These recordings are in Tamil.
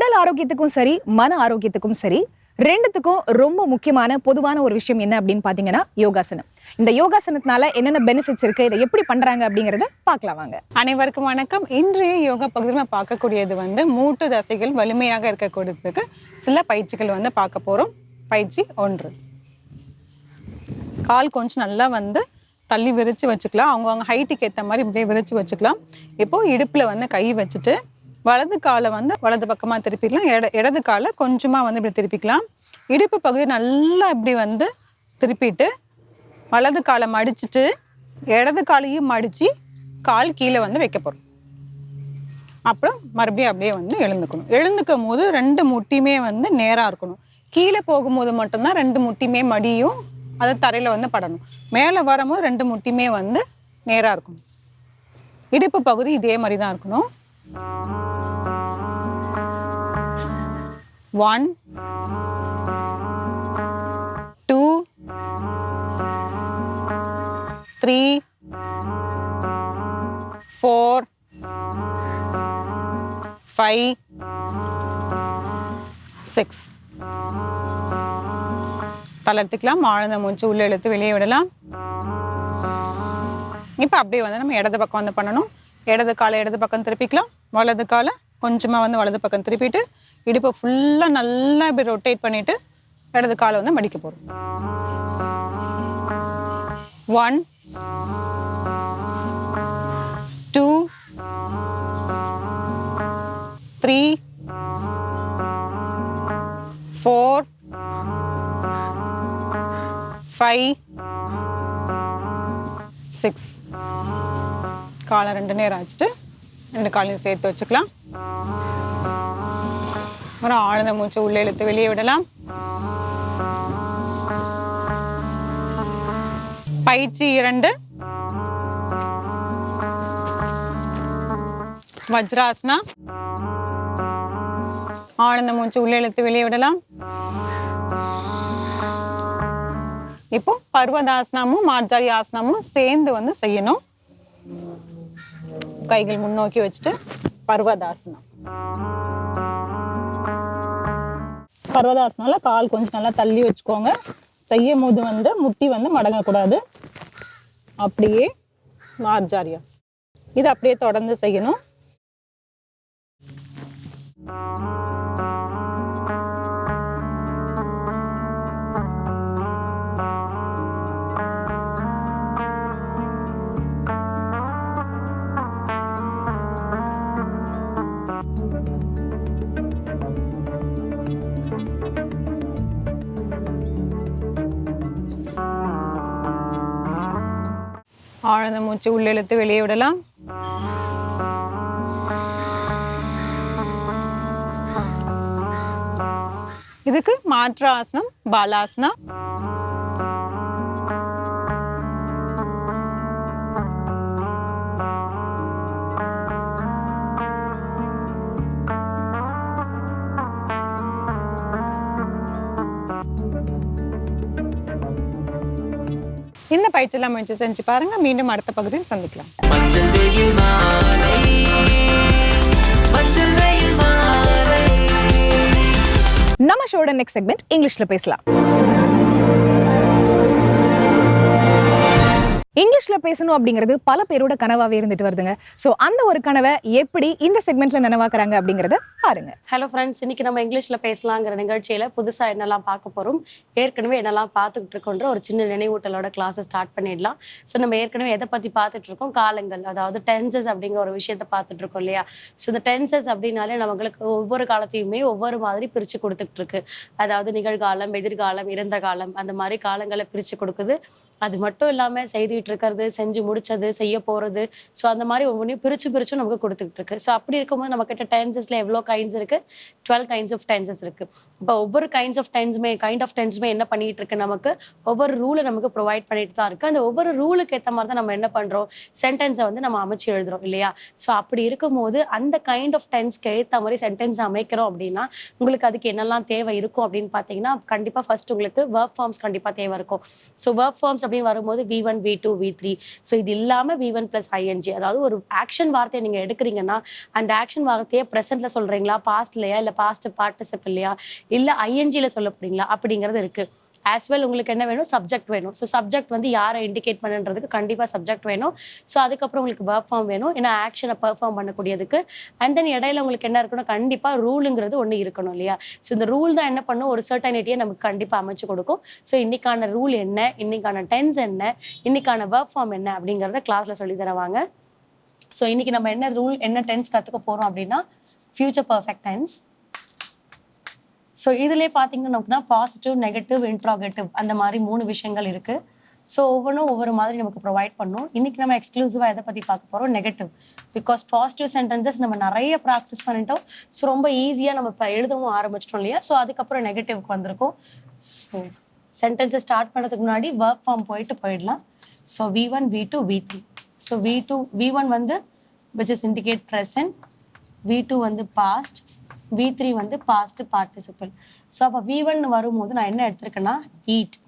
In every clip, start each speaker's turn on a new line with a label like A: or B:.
A: உடல் ஆரோக்கியத்துக்கும் சரி மன ஆரோக்கியத்துக்கும் சரி ரெண்டுத்துக்கும் ரொம்ப முக்கியமான பொதுவான ஒரு விஷயம் என்ன அப்படின்னு பாத்தீங்கன்னா யோகாசனம். இந்த யோகாசனத்தினால என்னென்ன பெனிஃபிட்ஸ் இருக்கு இதை எப்படி பண்றாங்க அப்படிங்கறத பார்க்கலாம் வாங்க.
B: அனைவருக்கும் வணக்கம். இன்றைய யோகா பகுதியில் நம்ம பார்க்கக்கூடியது வந்து மூட்டு தசைகள் வலிமையாக இருக்கக்கூடியதுக்கு சில பயிற்சிகள் வந்து பார்க்க போகிறோம் பயிற்சி ஒன்று. கால் கொஞ்சம் நல்லா வந்து தள்ளி விரித்து வச்சுக்கலாம். அவங்கவுங்க ஹைட்டுக்கு ஏற்ற மாதிரி இப்படியே விரித்து வச்சுக்கலாம். இப்போது இடுப்பில் வந்து கை வச்சுட்டு வலது காலை வந்து வலது பக்கமாக திருப்பிக்கலாம் இட இடது காலை கொஞ்சமாக வந்து இப்படி திருப்பிக்கலாம். இடுப்பு பகுதி நல்லா இப்படி வந்து திருப்பிட்டு வலது காலை மடிச்சுட்டு இடது காலையும் மடித்து கால் கீழே வந்து வைக்க போகிறோம் அப்புறம் மறுபடியும் அப்படியே வந்து எழுந்துக்கணும். எழுந்துக்கும் போது ரெண்டு முட்டியுமே வந்து நேராக இருக்கணும். கீழே போகும்போது மட்டும்தான் ரெண்டு முட்டியுமே மடியும் அது தரையில் வந்து படணும். மேலே வரும்போது ரெண்டு முட்டியுமே வந்து நேராக இருக்கணும். இடுப்பு பகுதி இதே மாதிரி தான் இருக்கணும். One two three four five six தளர்த்துக்கலாம் ஆழ்ந்த மூச்சு உள்ள இழுத்து வெளியே விடலாம். இப்போ அப்படியே வந்து நம்ம இடது பக்கம் வந்து பண்ணணும். இடது காலை இடது பக்கம் திருப்பிக்கலாம். வலது காலை கொஞ்சமாக வந்து வலது பக்கம் திருப்பிட்டு இடுப்பை ஃபுல்லாக நல்லா இப்படி ரொட்டேட் பண்ணிட்டு இடது காலை வந்து மடிக்க போகிறோம் one two three four five six காலை ரெண்டு நேரம் ஆச்சுட்டு ரெண்டு காலையும் சேர்த்து வச்சுக்கலாம். ஒரு ஆழ்ந்த மூச்சு உள்ளே இழுத்து வெளியே விடலாம். பயிற்சி இரண்டு. வஜ்ராசனா. ஆழ்ந்த மூச்சு உள்ளே இழுத்து வெளியே விடலாம். இப்போ பர்வதாசனமும் மாஜாரி ஆசனமும் சேர்ந்து வந்து செய்யணும். கைகள் முன்னோக்கி வச்சுட்டு பர்வதாசனம். பர்வதாசனால கால் கொஞ்சம் நல்லா தள்ளி வச்சுக்கோங்க. செய்யும் போது வந்து முட்டி வந்து மடங்கக்கூடாது. அப்படியே மார்ஜாரியாஸ் இது அப்படியே தொடர்ந்து செய்யணும். ஆழ்ந்த மூச்சு உள்ள இழுத்து வெளியே விடலாம். இதுக்கு மாற்று ஆசனம் பாலாசனம் இந்த பயிற்சியெல்லாம் முயற்சி செஞ்சு பாருங்க. மீண்டும் அடுத்த பகுதியில் சந்திக்கலாம்.
A: நம்ம ஷோட நெக்ஸ்ட் செக்மெண்ட் இங்கிலீஷ்ல பேசலாம். இங்கிலீஷ்ல பேசணும் அப்படிங்கிறது பல பேரோட கனவாவே இருந்துட்டு வருதுங்க. ஸோ அந்த ஒரு கனவை எப்படி இந்த செக்மெண்ட்ல நனவாக்குறாங்க அப்படிங்கறத பாருங்க.
C: ஹலோ ஃப்ரெண்ட்ஸ் இன்னைக்கு நம்ம இங்கிலீஷ்ல பேசலாங்கிற நிகழ்ச்சியில புதுசாக என்னெல்லாம் பார்க்க போறோம் ஏற்கனவே என்னெல்லாம் பார்த்துக்கிட்டு இருக்கோன்ற ஒரு சின்ன நினைவூட்டலோட கிளாஸை ஸ்டார்ட் பண்ணிடலாம். ஸோ நம்ம ஏற்கனவே எதை பத்தி பார்த்துட்டு இருக்கோம்? காலங்கள் அதாவது டென்சஸ் அப்படிங்கிற ஒரு விஷயத்த பார்த்துட்டு இருக்கோம் இல்லையா? ஸோ இந்த டென்சஸ் அப்படின்னாலே நம்மளுக்கு ஒவ்வொரு காலத்தையுமே ஒவ்வொரு மாதிரி பிரிச்சு கொடுத்துட்டு இருக்கு. அதாவது நிகழ்காலம் எதிர்காலம் இறந்த காலம் அந்த மாதிரி காலங்களை பிரிச்சு கொடுக்குது. அது மட்டும் இல்லாமல் செய்துட்டு இருக்கிறது செஞ்சு முடிச்சது செய்ய போகிறது ஸோ அந்த மாதிரி ஒவ்வொன்றையும் பிரிச்சு பிரித்து நமக்கு கொடுத்துக்கிட்டு இருக்கு ஸோ அப்படி இருக்கும்போது நம்மக்கிட்ட கிட்ட எவ்வளோ கைண்ட்ஸ் இருக்குது டுவெல் கைண்ட்ஸ் ஆஃப் டென்சஸ் இருக்குது இப்போ ஒவ்வொரு கைண்ட்ஸ் ஆஃப் டென்ஸுமே கைண்ட் ஆஃப் டென்ஸுமே என்ன பண்ணிட்டு இருக்கு நமக்கு? ஒவ்வொரு ரூலை நமக்கு ப்ரொவைட் பண்ணிட்டு தான் இருக்குது அந்த ஒவ்வொரு ரூலுக்கு ஏற்ற மாதிரி தான் நம்ம என்ன பண்ணுறோம் சென்டென்ஸை வந்து நம்ம அமைச்சு எழுதுறோம் இல்லையா? ஸோ அப்படி இருக்கும்போது அந்த கைண்ட் ஆஃப் டென்ஸ்க்கு ஏற்ற மாதிரி சென்டென்ஸ் அமைக்கிறோம் அப்படின்னா உங்களுக்கு அதுக்கு என்னெல்லாம் தேவை இருக்கும் அப்படின்னு பார்த்தீங்கன்னா கண்டிப்பாக ஃபர்ஸ்ட் உங்களுக்கு ஒர்க் ஃபார்ம்ஸ் கண்டிப்பாக தேவை இருக்கும். ஸோ ஒர்க் ஃபார்ம்ஸ் அப்படின்னு வரும்போது V one V two V three so இது இல்லாமல் வி ஒன் ப்ளஸ் ஐஎன்ஜி அதாவது ஒரு ஆக்ஷன் வார்த்தையை நீங்கள் எடுக்கிறீங்கன்னா அந்த ஆக்ஷன் வார்த்தையை ப்ரெசென்ட்ல சொல்றீங்களா? பாஸ்ட்லையா இல்லை பாஸ்ட் பார்ட்டிசிப் இல்லையா இல்லை ஐஎன்ஜியில் சொல்ல போறீங்களா? அப்படிங்கிறது இருக்கு. ஆஸ் வெல் உங்களுக்கு என்ன வேணும்? சப்ஜெக்ட் வேணும். ஸோ சப்ஜெக்ட் வந்து யாரை இண்டிகேட் பண்ணுன்றதுக்கு கண்டிப்பாக சப்ஜெக்ட் வேணும். ஸோ அதுக்கப்புறம் உங்களுக்கு ஒர்க் ஃபார்ம் வேணும். ஏன்னா ஆக்ஷனை பெர்ஃபார்ம் பண்ணக்கூடியதுக்கு. அண்ட் தென் இடையில உங்களுக்கு என்ன இருக்கணும்? கண்டிப்பாக ரூலுங்கிறது ஒன்று இருக்கணும் இல்லையா? ஸோ இந்த ரூல் தான் என்ன பண்ணும்? ஒரு சர்டனிட்டியை நமக்கு கண்டிப்பாக அமைச்சு கொடுக்கும். ஸோ இன்னைக்கான ரூல் என்ன? இன்னைக்கான டென்ஸ் என்ன? இன்னைக்கான ஒர்க் ஃபார்ம் என்ன? அப்படிங்கிறத கிளாஸில் சொல்லி தருவாங்க. ஸோ இன்னைக்கு நம்ம என்ன ரூல் என்ன டென்ஸ் கற்றுக்க போகிறோம் அப்படின்னா ஃபியூச்சர் பர்ஃபெக்ட் டென்ஸ் ஸோ இதுலேயே பார்த்தீங்கன்னா அப்படின்னா பாசிட்டிவ் நெகட்டிவ் இன்ட்ராகேட்டிவ் அந்த மாதிரி மூணு விஷயங்கள் இருக்குது ஸோ ஒவ்வொன்றும் ஒவ்வொரு மாதிரி நமக்கு ப்ரொவைட் பண்ணும். இன்றைக்கி நம்ம எக்ஸ்க்ளூசிவாக எதை பற்றி பார்க்க போகிறோம் நெகட்டிவ் பிகாஸ் பாசிட்டிவ் சென்டென்சஸ் நம்ம நிறைய ப்ராக்டிஸ் பண்ணிட்டோம். ஸோ ரொம்ப ஈஸியாக நம்ம இப்போ எழுதவும் ஆரம்பிச்சிட்டோம் இல்லையா? ஸோ அதுக்கப்புறம் நெகட்டிவ்க்கு வந்திருக்கோம். ஸோ சென்டென்ஸை ஸ்டார்ட் பண்ணுறதுக்கு முன்னாடி ஒர்க் ஃபார்ம் போயிட்டு போயிடலாம். So V one V two V three so V two V one வந்து which is indicate present V two வந்து பாஸ்ட் வி த்ரீ வந்து பாஸ்ட் பார்ட்டிசிபிள் ஸோ அப்போ வி ஒன் வரும்போது நான் என்ன எடுத்திருக்கேன்னா ஈட்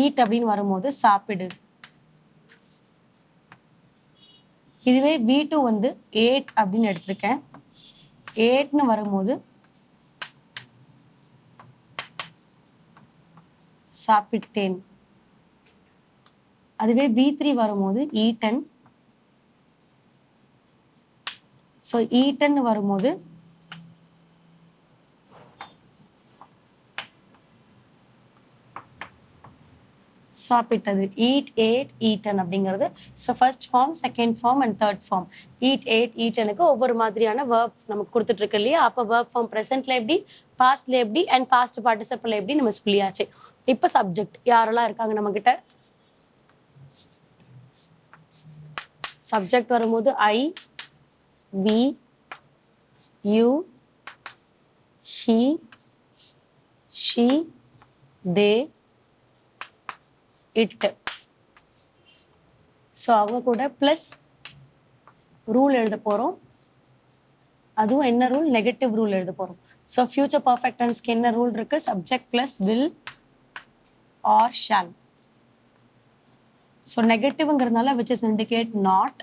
C: ஈட் அப்படின்னு வரும்போது சாப்பிடு. இதுவே வி டூ வந்து ஏட் அப்படின்னு எடுத்திருக்கேன். ஏட்னு வரும்போது சாப்பிட்டேன். அதுவே வி த்ரீ வரும்போது ஈட்டன் ஸோ ஈட்டன்னு வரும்போது சாப்பிட்டது ஈட் ஏட் ஈட்டன் அப்படிங்கிறது. So first form second form and third form eat ate ஈட்டனுக்கு ஒவ்வொரு மாதிரியான வேர்ப்ஸ் நமக்கு கொடுத்துட்ருக்கு இல்லையா? அப்போ வேர்ப் ஃபார்ம் ப்ரெசென்ட்ல எப்படி பாஸ்ட்ல எப்படி அண்ட் பாஸ்ட் பார்ட்டிசிபிள் எப்படி நம்ம சொல்லியாச்சு. இப்போ சப்ஜெக்ட் யாரெல்லாம் இருக்காங்க நம்ம கிட்ட சப்ஜெக்ட் வரும்போது I we you he she they it. So அவங்க கூட ப்ளஸ் ரூல் எழுத போகிறோம் அதுவும் என்ன ரூல் நெகட்டிவ் ரூல் எழுத போகிறோம் ஸோ ஃபியூச்சர் பர்ஃபெக்ட் டென்ஸ்க்கு என்ன ரூல் இருக்கு? Subject plus will or shall so நெகட்டிவ்ங்கிறதுனால which is indicate not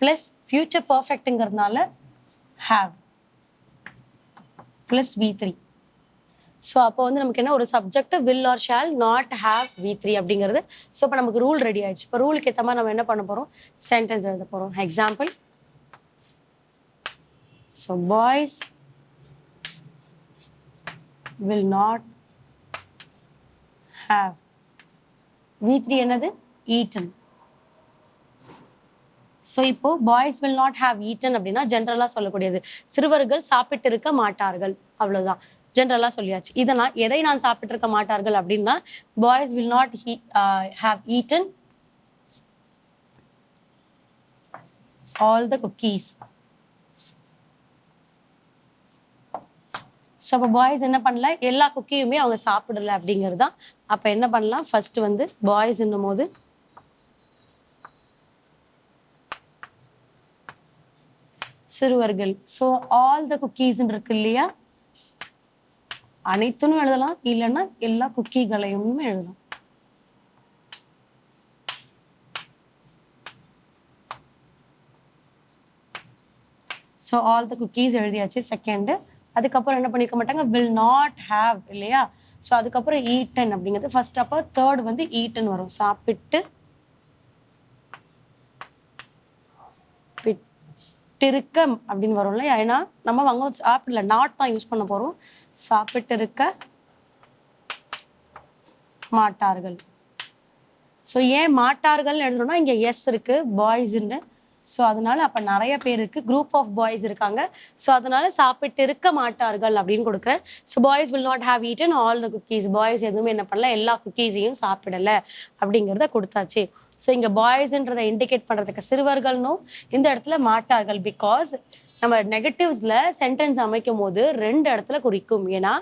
C: plus future பர்ஃபெக்ட்டுங்கிறதுனால have plus V three so அப்போ வந்து நமக்கு என்ன ஒரு subject will or shall not have V three அப்படிங்கிறது. ஸோ இப்போ நமக்கு ரூல் ரெடி ஆயிடுச்சு. இப்போ ரூலுக்கு ஏற்ற மாதிரி நம்ம என்ன பண்ண போகிறோம் சென்டென்ஸ் எழுத போகிறோம் example so boys will not have V three என்னது? ஈட்டன் ஸோ இப்போ boys will not have eaten அப்படின்னா ஜென்ரலாக சொல்லக்கூடியது. சிறுவர்கள் சாப்பிட்டு இருக்க மாட்டார்கள். அவ்வளவுதான். ஜென்ரலாக சொல்லியாச்சு. இதை நான் எதை நான் சாப்பிட்டு இருக்க மாட்டார்கள் அப்படின்னா boys will not have eaten all the cookies so அப்போ பாய்ஸ் என்ன பண்ணல? எல்லா குக்கியுமே அவங்க சாப்பிடல அப்படிங்கிறது தான். அப்போ என்ன பண்ணலாம்? ஃபர்ஸ்ட் வந்து பாய்ஸ் என்னும் போது சிறுவர்கள். ஸோ ஆல் த குக்கீஸ்ன்னு இருக்கு இல்லையா? அனைத்தும் எழுதலாம். இல்லைன்னா எல்லா குக்கீகளையும் எழுதலாம். ஸோ ஆல் த குக்கீஸ் எழுதியாச்சு செகண்டு அதுக்கப்புறம் என்ன பண்ணிக்க மாட்டாங்க? வில் நாட் ஹாவ் இல்லையா? ஸோ அதுக்கப்புறம் ஈட்டன் அப்படிங்கிறது ஃபர்ஸ்ட் அப்போ தேர்ட் வந்து ஈட்டன் வரும். சாப்பிட்டு சாப்பிட்டிருக்க அப்படின்னு வரும் இல்லையா? ஏன்னா நம்ம அங்கே சாப்பிடல நாட் தான் யூஸ் பண்ண போகிறோம் சாப்பிட்டு இருக்க மாட்டார்கள். ஸோ ஏன் மாட்டார்கள்னு எழுதணும்னா இங்கே எஸ் இருக்கு பாய்ஸ்ன்னு ஸோ அதனால அப்போ நிறைய பேர் இருக்குது குரூப் ஆஃப் பாய்ஸ் இருக்காங்க. ஸோ அதனால சாப்பிட்டு இருக்க மாட்டார்கள் அப்படின்னு கொடுக்குறேன். So boys will not have eaten all the cookies boys எதுவுமே என்ன பண்ணல எல்லா குக்கீஸையும் சாப்பிடல அப்படிங்கிறத கொடுத்தாச்சு. ஸோ இங்கே பாய்ஸ்ன்றதை இண்டிகேட் பண்ணுறதுக்கு சிறுவர்கள்னும் இந்த இடத்துல மாட்டார்கள். பிகாஸ் நம்ம நெகட்டிவ்ஸில் சென்டென்ஸ் அமைக்கும் போது ரெண்டு இடத்துல குறிக்கும். ஏன்னா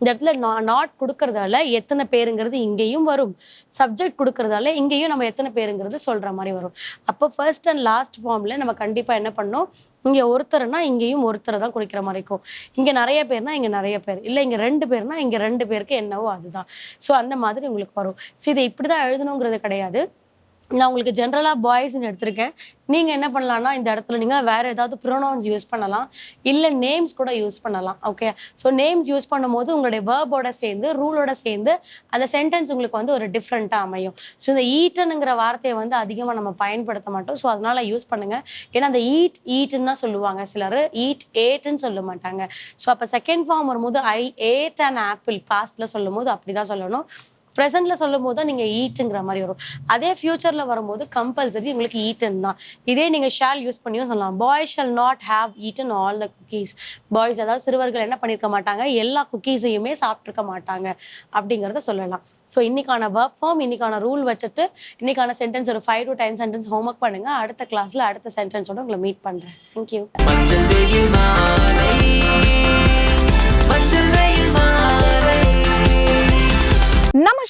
C: இந்த இடத்துல நா நாட் கொடுக்கறதால எத்தனை பேருங்கிறது இங்கேயும் வரும். சப்ஜெக்ட் கொடுக்கறதால இங்கேயும் நம்ம எத்தனை பேருங்கிறது சொல்கிற மாதிரி வரும். அப்போ ஃபர்ஸ்ட் அண்ட் லாஸ்ட் ஃபார்ம்ல நம்ம கண்டிப்பாக என்ன பண்ணோம் இங்கே ஒருத்தர்னா இங்கேயும் ஒருத்தரை தான் குறிக்கிற மாதிரி இருக்கும். இங்கே நிறைய பேர்னா இங்கே நிறைய பேர். இல்லை இங்கே ரெண்டு பேர்னா இங்கே ரெண்டு பேருக்கு என்னவோ அதுதான். ஸோ அந்த மாதிரி உங்களுக்கு வரும். ஸோ இதை இப்படிதான் எழுதணுங்கிறது கிடையாது. நான் உங்களுக்கு ஜென்ரலாக பாய்ஸ்ன்னு எடுத்திருக்கேன். நீங்கள் என்ன பண்ணலான்னா இந்த இடத்துல நீங்கள் வேறு ஏதாவது ப்ரொனவுன்ஸ் யூஸ் பண்ணலாம். இல்லை நேம்ஸ் கூட யூஸ் பண்ணலாம். ஓகே ஸோ நேம்ஸ் யூஸ் பண்ணும்போது உங்களுடைய வேர்போட சேர்ந்து ரூலோட சேர்ந்து அந்த சென்டென்ஸ் உங்களுக்கு வந்து ஒரு டிஃப்ரெண்ட்டாக அமையும். ஸோ இந்த ஈட்டனுங்கிற வார்த்தையை வந்து அதிகமாக நம்ம பயன்படுத்த மாட்டோம். ஸோ அதனால் யூஸ் பண்ணுங்கள் ஏன்னா அந்த ஈட் ஈட்டுன்னு தான் சொல்லுவாங்க சிலர். ஈட் ஏட்டுன்னு சொல்ல மாட்டாங்க. ஸோ அப்போ செகண்ட் ஃபார்ம் வரும்போது ஐ ஏட் அண்ட் ஆப்பிள் பாஸ்டில் சொல்லும் போது அப்படி தான் சொல்லணும். ப்ரெசென்ட்ல சொல்லும் போது தான் நீங்கள் ஈட்டுங்கிற மாதிரி வரும். அதே ஃபியூச்சரில் வரும்போது கம்பல்சரி உங்களுக்கு ஈட்டன் தான். இதே நீங்கள் ஷால் யூஸ் பண்ணியும் சொல்லலாம். Boy shall not have eaten all the cookies boys அதாவது சிறுவர்கள் என்ன பண்ணியிருக்க மாட்டாங்க? எல்லா குக்கீஸையுமே சாப்பிட்ருக்க மாட்டாங்க. அப்படிங்கிறத சொல்லலாம். ஸோ இன்னைக்கான ஒர்க் ஃபார்ம் இன்னைக்கான ரூல் வச்சுட்டு இன்னைக்கான சென்டென்ஸ் ஒரு five to ten sentence homework பண்ணுங்க. அடுத்த கிளாஸ்ல அடுத்த சென்டென்ஸோட உங்களை மீட் பண்றேன். தேங்க்யூ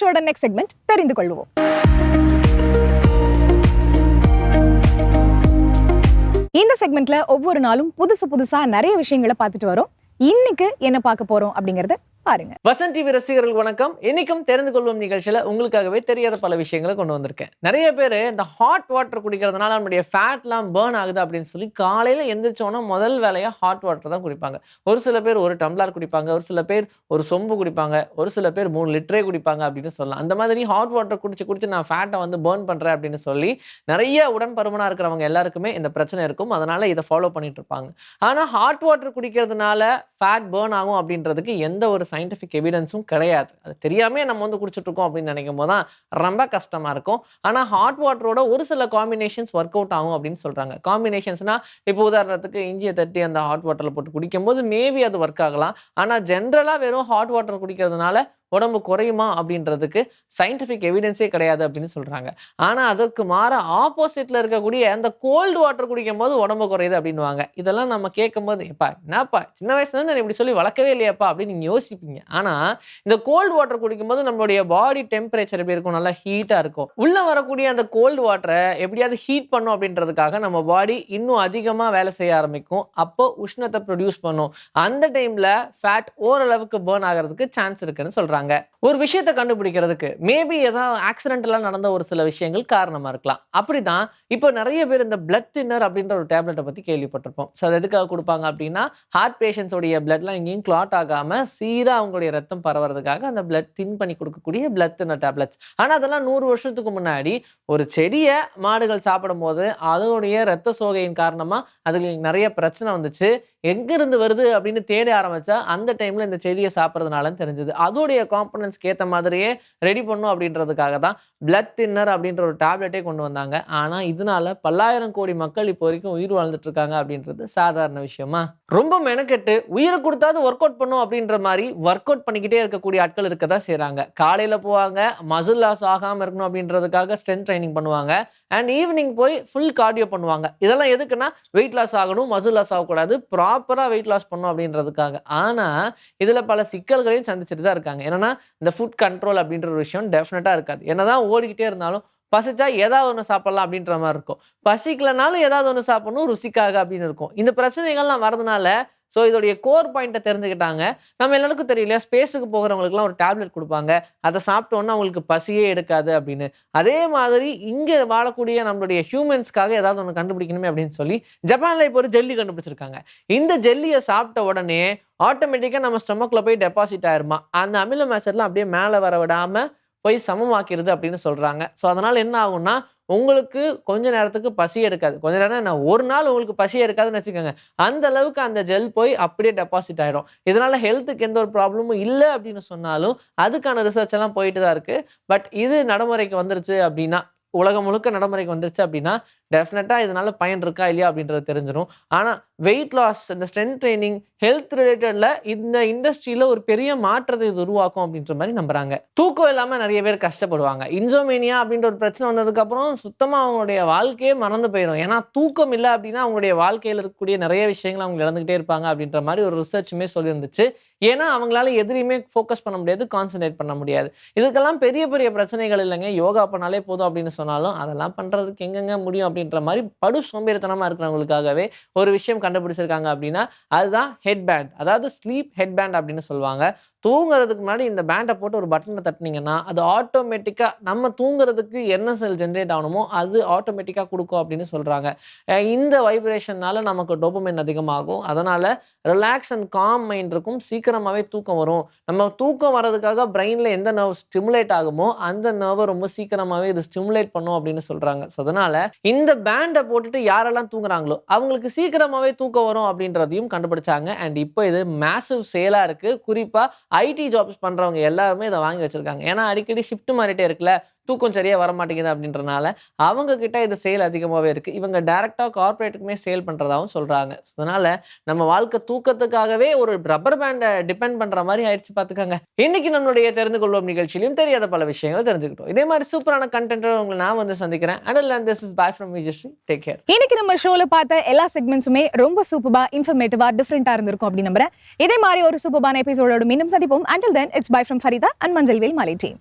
A: ஷோட நெக்ஸ்ட் செக்மெண்ட் தெரிந்து கொள்வோம். இந்த செக்மெண்ட்ல ஒவ்வொரு நாளும் புதுசு புதுசா நிறைய விஷயங்களை பார்த்துட்டு வரோம். இன்னைக்கு என்ன பார்க்க போறோம் அப்படிங்கறத பாருங்க.
D: வசந்த் டிவி ரசிகர்கள் வணக்கம். இன்னைக்கும் தெரிந்து கொள்வோம் நிகழ்ச்சியில உங்களுக்காகவே தெரியாத பல விஷயங்களை கொண்டு வந்திருக்கேன். நிறைய பேர் இந்த ஹாட் வாட்டர் குடிக்கிறதுனால நம்மளுடைய ஃபேட்லாம் பேர்ன் ஆகுது அப்படின்னு சொல்லி காலையில எந்திரிச்சோன்னா முதல் வேலையா ஹாட் வாட்டர் தான் குடிப்பாங்க. ஒரு சில பேர் ஒரு டம்ளர் குடிப்பாங்க ஒரு சில பேர் ஒரு சொம்பு குடிப்பாங்க ஒரு சில பேர் மூணு லிட்டரே குடிப்பாங்க அப்படின்னு சொல்லலாம். அந்த மாதிரி ஹாட் வாட்டர் குடிச்சு குடிச்சு நான் ஃபேட்டை வந்து பேர்ன் பண்றேன் அப்படின்னு சொல்லி நிறைய உடன்பருமனா இருக்கிறவங்க எல்லாருக்குமே இந்த பிரச்சனை இருக்கும். அதனால இதை ஃபாலோ பண்ணிட்டு இருப்பாங்க. ஆனா ஹாட் வாட்டர் குடிக்கிறதுனால ஃபேட் பேர்ன் ஆகும் அப்படின்றதுக்கு எந்த ஒரு சயின்டிஃபிக் எவிடன்ஸும் கிடையாது. அது தெரியாமே நம்ம வந்து குடிச்சிட்ருக்கோம் அப்படின்னு நினைக்கும் போது தான் ரொம்ப கஷ்டமாக இருக்கும். ஆனால் ஹாட் வாட்டரோட ஒரு சில காம்பினேஷன்ஸ் ஒர்க் அவுட் ஆகும் அப்படின்னு சொல்கிறாங்க காம்பினேஷன்ஸ்னால் இப்போ உதாரணத்துக்கு இஞ்சியை தட்டி அந்த ஹாட் வாட்டரில் போட்டு குடிக்கும்போது மேபி அது ஒர்க் ஆகலாம். ஆனால் ஜென்ரலாக வெறும் ஹாட் வாட்டர் குடிக்கிறதுனால உடம்பு குறையுமா அப்படின்றதுக்கு சயின்டிஃபிக் எவிடன்ஸே கிடையாது அப்படின்னு சொல்றாங்க. ஆனா அதற்கு மாற ஆப்போசிட்ல இருக்கக்கூடிய அந்த கோல்டு வாட்டர் குடிக்கும் போது உடம்பு குறையுது அப்படின்னுவாங்க. இதெல்லாம் நம்ம கேட்கும் போது எப்பா என்னப்பா சின்ன வயசுல இருந்து நான் இப்படி சொல்லி வளர்க்கவே இல்லையாப்பா அப்படின்னு நீங்க யோசிப்பீங்க. ஆனா இந்த கோல்டு வாட்டர் குடிக்கும்போது நம்மளுடைய பாடி டெம்பரேச்சர் எப்படி இருக்கும்? நல்லா ஹீட்டா இருக்கும். உள்ள வரக்கூடிய அந்த கோல்டு வாட்டரை எப்படியாவது ஹீட் பண்ணும் அப்படின்றதுக்காக நம்ம பாடி இன்னும் அதிகமா வேலை செய்ய ஆரம்பிக்கும். அப்போ உஷ்ணத்தை ப்ரொடியூஸ் பண்ணும். அந்த டைம்ல ஃபேட் ஓரளவுக்கு பேர்ன் ஆகிறதுக்கு சான்ஸ் இருக்குன்னு சொல்றாங்க ஒரு விஷயத்தை கண்டுபிடிக்கிறதுக்கு மேபி ஏதாவது ஆக்சிடென்டெல்லாம் நடந்த ஒரு சில விஷயங்கள் காரணமா இருக்கலாம். அப்படிதான் இப்போ நிறைய பேர் இந்த பிளட் தின்னர் அப்படின்ற ஒரு டேப்லெட்டை பத்தி கேள்விப்பட்டிருப்போம். ஸோ அது எதுக்காக கொடுப்பாங்க அப்படின்னா ஹார்ட் பேஷண்ட்ஸோடைய பிளட்லாம் எங்கேயும் கிளாட் ஆகாம சீராக அவங்களுடைய ரத்தம் பரவறதுக்காக அந்த பிளட் தின் பண்ணி கொடுக்கக்கூடிய பிளட் தின்னர் டேப்லெட்ஸ் ஆனால் அதெல்லாம் நூறு வருஷத்துக்கு முன்னாடி ஒரு செடியை மாடுகள் சாப்பிடும் போது அதனுடைய ரத்த சோகையின் காரணமா அதுங்களுக்கு நிறைய பிரச்சனை வந்துச்சு. எங்கேருந்து வருது அப்படின்னு தேட ஆரம்பித்தா அந்த டைமில் இந்த செடியை சாப்பிட்றதுனாலன்னு தெரிஞ்சது. அதோடைய காம்பனன்ஸ்க்கு ஏற்ற மாதிரியே ரெடி பண்ணும் அப்படின்றதுக்காக தான் பிளட் தின்னர் அப்படின்ற ஒரு டேப்லெட்டே கொண்டு வந்தாங்க. ஆனால் இதனால பல்லாயிரம் கோடி மக்கள் இப்போ வரைக்கும் உயிர் வாழ்ந்துட்டு இருக்காங்க அப்படின்றது சாதாரண விஷயமா? ரொம்ப மெனக்கெட்டு உயிரை கொடுத்தாவது ஒர்க் அவுட் பண்ணும் அப்படின்ற மாதிரி ஒர்க் அவுட் பண்ணிக்கிட்டே இருக்கக்கூடிய ஆட்கள் இருக்க தான் செய்கிறாங்க காலையில் போவாங்க மசில் லாஸ் ஆகாமல் இருக்கணும் அப்படின்றதுக்காக ஸ்ட்ரென்த் ட்ரைனிங் பண்ணுவாங்க. அண்ட் ஈவினிங் போய் ஃபுல் கார்டியோ பண்ணுவாங்க. இதெல்லாம் எதுக்குன்னா வெயிட் லாஸ் ஆகணும் மசில் லாஸ் ஆகக்கூடாது ப்ராப்பராக வெயிட் லாஸ் பண்ணும் அப்படின்றதுக்காக. ஆனால் இதில் பல சிக்கல்களையும் சந்திச்சுட்டு தான் இருக்காங்க. என்னென்னா இந்த ஃபுட் கண்ட்ரோல் அப்படின்ற ஒரு விஷயம் டெஃபினட்டாக இருக்காது. என்னதான் ஓடிக்கிட்டே இருந்தாலும் பசிச்சா ஏதாவது ஒன்று சாப்பிடலாம் அப்படின்ற மாதிரி இருக்கும். பசிக்கலனாலும் ஏதாவது ஒன்று சாப்பிடணும் ருசிக்காக அப்படின்னு இருக்கும். இந்த பிரச்சனைகள்லாம் வரதுனால ஸோ இதோடைய கோர் பாயிண்ட்டை தெரிஞ்சுக்கிட்டாங்க. நம்ம எல்லாருக்கும் தெரியல ஸ்பேஸுக்கு போகிறவங்களுக்குலாம் ஒரு டேப்லெட் கொடுப்பாங்க. அதை சாப்பிட்டோன்னா அவங்களுக்கு பசியே எடுக்காது அப்படின்னு. அதே மாதிரி இங்கே வாழக்கூடிய நம்மளுடைய ஹியூமன்ஸ்க்காக ஏதாவது ஒன்று கண்டுபிடிக்கணுமே அப்படின்னு சொல்லி ஜப்பானில் இப்போ ஒரு ஜெல்லி கண்டுபிடிச்சிருக்காங்க. இந்த ஜெல்லியை சாப்பிட்ட உடனே ஆட்டோமேட்டிக்காக நம்ம ஸ்டொமக்கில் போய் டெபாசிட் ஆயிருமா? அந்த அமில மேசர்லாம் அப்படியே மேலே வர விடாமல் போய் சமமாக்கிடுது அப்படின்னு சொல்கிறாங்க ஸோ அதனால் என்ன ஆகும்னா உங்களுக்கு கொஞ்ச நேரத்துக்கு பசி எடுக்காது. கொஞ்ச நேரம் என்ன ஒரு நாள் உங்களுக்கு பசி எடுக்காதுன்னு வச்சுக்கோங்க. அந்த அளவுக்கு அந்த ஜெல் போய் அப்படியே டெபாசிட் ஆகிடும் இதனால ஹெல்த்துக்கு எந்த ஒரு ப்ராப்ளமும் இல்லை அப்படின்னு சொன்னாலும் அதுக்கான ரிசர்ச் எல்லாம் போயிட்டு தான் இருக்கு. பட் இது நடைமுறைக்கு வந்துருச்சு அப்படின்னா உலகம் முழுக்க நடைமுறைக்கு வந்துருச்சு அப்படின்னா டெஃபினட்டாக இதனால் பயன் இருக்கா இல்லையா அப்படின்றது தெரிஞ்சிடும் ஆனால் வெயிட் லாஸ் இந்த ஸ்ட்ரென்த் ட்ரைனிங் ஹெல்த் ரிலேட்டடில் இந்த இண்டஸ்ட்ரியில் ஒரு பெரிய மாற்றத்தை இது உருவாக்கும் அப்படின்ற மாதிரி நம்புறாங்க. தூக்கம் இல்லாமல் நிறைய பேர் கஷ்டப்படுவாங்க. இன்சோமேனியா அப்படின்ற ஒரு பிரச்சனை வந்ததுக்கப்புறம் சுத்தமாக அவங்களுடைய வாழ்க்கையே மறந்து போயிடும் ஏன்னா தூக்கம் இல்லை அப்படின்னா அவங்களுடைய வாழ்க்கையில் இருக்கக்கூடிய நிறைய விஷயங்கள் அவங்க இழந்துகிட்டே இருப்பாங்க அப்படின்ற மாதிரி ஒரு ரிசர்ச்சுமே சொல்லியிருந்துச்சு. ஏன்னா அவங்களால எதிரையுமே ஃபோக்கஸ் பண்ண முடியாது கான்சன்ட்ரேட் பண்ண முடியாது. இதுக்கெல்லாம் பெரிய பெரிய பிரச்சனைகள் இல்லைங்க. யோகா பண்ணாலே போதும் அப்படின்னு சொன்னாலும் அதெல்லாம் பண்ணுறதுக்கு எங்கெங்க முடியும் அப்படின்ற மாதிரி படு சோம்பேறித்தனமாக இருக்கிறவங்களுக்காகவே ஒரு விஷயம் கண்டுபிடிச்சிருக்காங்க அப்படின்னா அதுதான் ஹெட் பேண்ட் அதாவது ஸ்லீப் ஹெட் பேண்ட் அப்படின்னு சொல்லுவாங்க. தூங்குறதுக்கு முன்னாடி இந்த பேண்டை போட்டு ஒரு பட்டனை தட்டினீங்கன்னா அது ஆட்டோமேட்டிக்காக நம்ம தூங்குறதுக்கு என்ன செல் ஜென்ரேட் ஆகணுமோ அது ஆட்டோமேட்டிக்காக கொடுக்கும் அப்படின்னு சொல்கிறாங்க இந்த வைப்ரேஷனால் நமக்கு டோபமைன் அதிகமாகும். அதனால் ரிலாக்ஸ் அண்ட் காம் மைண்ட் இருக்கும் சீக்கிரமாகவே தூக்கம் வரும். நம்ம தூக்கம் வர்றதுக்காக பிரெயினில் எந்த நர்வ் ஸ்டிமுலேட் ஆகுமோ அந்த நர்வை ரொம்ப சீக்கிரமாகவே இது ஸ்டிமுலேட் பண்ணும் அப்படின்னு சொல்கிறாங்க ஸோ அதனால் இந்த இந்த பேண்டை போட்டுட்டு யாரெல்லாம் தூங்குறாங்களோ அவங்களுக்கு சீக்கிரமாகவே தூக்கம் வரும் அப்படின்றதையும் கண்டுபிடிச்சாங்க. அண்ட் இப்போ இது மேசிவ் சேலாக இருக்குது குறிப்பாக ஐடி ஜாப்ஸ் பண்ணுறவங்க எல்லாருமே இதை வாங்கி வச்சுருக்காங்க. ஏன்னா அடிக்கடி ஷிஃப்ட் மாறிட்டே இருக்குல்ல. தூக்கம் சரியாக வர மாட்டேங்குது அப்படின்றனால அவங்க கிட்ட இது சேல் அதிகமாகவே இருக்குது இவங்க டேரெக்டாக கார்பரேட்டுக்குமே சேல் பண்ணுறதாகவும் சொல்கிறாங்க அதனால் நம்ம வாழ்க்கை தூக்கத்துக்காகவே ஒரு ரப்பர் பேண்டை டிபெண்ட் பண்ணுற மாதிரி ஆயிடுச்சு பார்த்துக்கோங்க இன்னைக்கு நம்மளுடைய தெரிந்து கொள்வோம் நிகழ்ச்சியிலும் தெரியாத பல விஷயங்களை தெரிஞ்சுக்கிட்டோம். இதே மாதிரி சூப்பரான கண்டென்ட் உங்களை நான் வந்து சந்திக்கிறேன். And this is bye from Vijayasri take care
A: இன்னைக்கு நம்ம ஷோவில் பார்த்த எல்லா செக்மெண்ட்ஸுமே ரொம்ப சூப்பராக இன்ஃபர்மேட்டிவாக டிஃப்ரெண்ட்டாக இருந்திருக்கும் அப்படின்னு நம்புறேன். இதே மாதிரி ஒரு சூப்பரான எபிசோடோடு மீண்டும் சந்திப்போம். Until then it's bye from Farida and மஞ்சள் வேல் மாலை டீம்